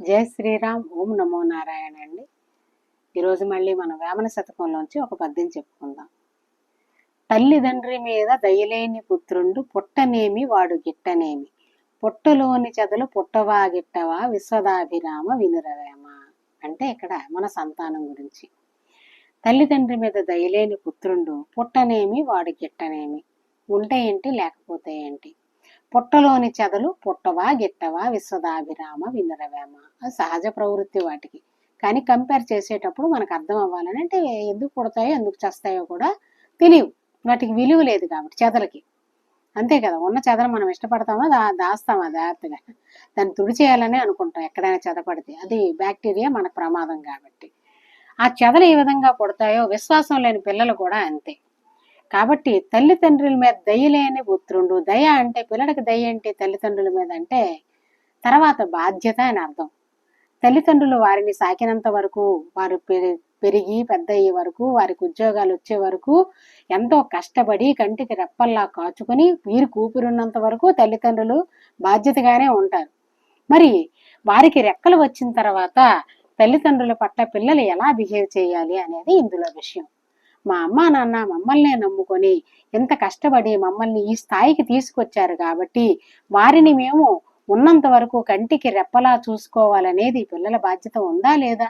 జై శ్రీరామ్ ఓం నమో నారాయణ అండి ఈరోజు మళ్ళీ మన వేమన శతకంలోంచి ఒక పద్యం చెప్పుకుందాం. తల్లిదండ్రి మీద దయలేని పుత్రుండు పుట్టనేమి వాడు గిట్టనేమి. పుట్టలోని చెదలు పుట్టవా గిట్టవా విశ్వదాభిరామ వినురవేమ. అంటే ఇక్కడ మన సంతానం గురించి. తల్లిదండ్రి మీద దయలేని పుత్రుండు పుట్టనేమి వాడు గిట్టనేమి. ఉంటే ఏంటి లేకపోతే ఏంటి? పుట్టలోని చెదలు పుట్టవా గిట్టవా విశ్వదాభిరామ వినరవేమ. అది సహజ ప్రవృత్తి వాటికి. కానీ కంపేర్ చేసేటప్పుడు మనకు అర్థం అవ్వాలని అంటే ఎందుకు పుడతాయో ఎందుకు చేస్తాయో కూడా తెలియవు. వాటికి విలువ లేదు కాబట్టి చెదలకి. అంతే కదా ఉన్న చెదలు మనం ఇష్టపడతామా దా దాస్తామా జాగ్రత్తగా? దాన్ని తుడిచేయాలనే అనుకుంటాం ఎక్కడైనా చెద పడితే అది బ్యాక్టీరియా మనకు ప్రమాదం కాబట్టి. ఆ చెదలు ఏ విధంగా పుడతాయో విశ్వాసం లేని పిల్లలు కూడా అంతే. కాబట్టి తల్లిదండ్రుల మీద దయలేని పుత్రుండు దయ అంటే పిల్లడికి దయ ఏంటి? తల్లిదండ్రుల మీద అంటే తర్వాత బాధ్యత అని అర్థం. తల్లిదండ్రులు వారిని సాకినంత వరకు వారు పెరిగి పెద్ద అయ్యే వరకు వారికి ఉద్యోగాలు వచ్చే వరకు ఎంతో కష్టపడి కంటికి రెప్పల్లా కాచుకొని వీరు కూపిరున్నంత వరకు తల్లిదండ్రులు బాధ్యతగానే ఉంటారు. మరి వారికి రెక్కలు వచ్చిన తర్వాత తల్లిదండ్రుల పట్ల పిల్లలు ఎలా బిహేవ్ చేయాలి అనేది ఇందులో విషయం. మా అమ్మ నాన్న మమ్మల్నే నమ్ముకొని ఎంత కష్టపడి మమ్మల్ని ఈ స్థాయికి తీసుకొచ్చారు కాబట్టి వారిని మేము ఉన్నంత వరకు కంటికి రెప్పలా చూసుకోవాలనేది పిల్లల బాధ్యత ఉందా లేదా?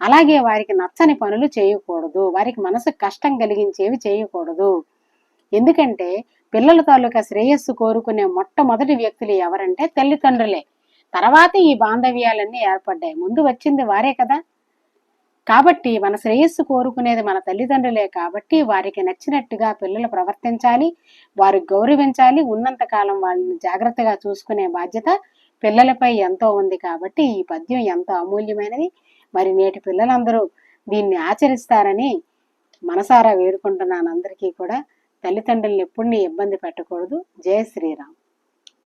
అలాగే వారికి నచ్చని పనులు చేయకూడదు వారికి మనసు కష్టం కలిగించేవి చేయకూడదు. ఎందుకంటే పిల్లల తాలూకా శ్రేయస్సు కోరుకునే మొట్టమొదటి వ్యక్తులు ఎవరంటే తల్లిదండ్రులే. తర్వాత ఈ బాంధవ్యాలన్నీ ఏర్పడ్డాయి. ముందు వచ్చింది వారే కదా? కాబట్టి మన శ్రేయస్సు కోరుకునేది మన తల్లిదండ్రులే కాబట్టి వారికి నచ్చినట్టుగా పిల్లలు ప్రవర్తించాలి వారు గౌరవించాలి ఉన్నంతకాలం వాళ్ళని జాగ్రత్తగా చూసుకునే బాధ్యత పిల్లలపై ఎంతో ఉంది కాబట్టి ఈ పద్యం ఎంతో అమూల్యమైనది. మరి నేటి పిల్లలందరూ దీన్ని ఆచరిస్తారని మనసారా వేడుకుంటున్నాను అందరికీ కూడా. తల్లిదండ్రులను ఎప్పుడు ఇబ్బంది పెట్టకూడదు. జయ శ్రీరామ్.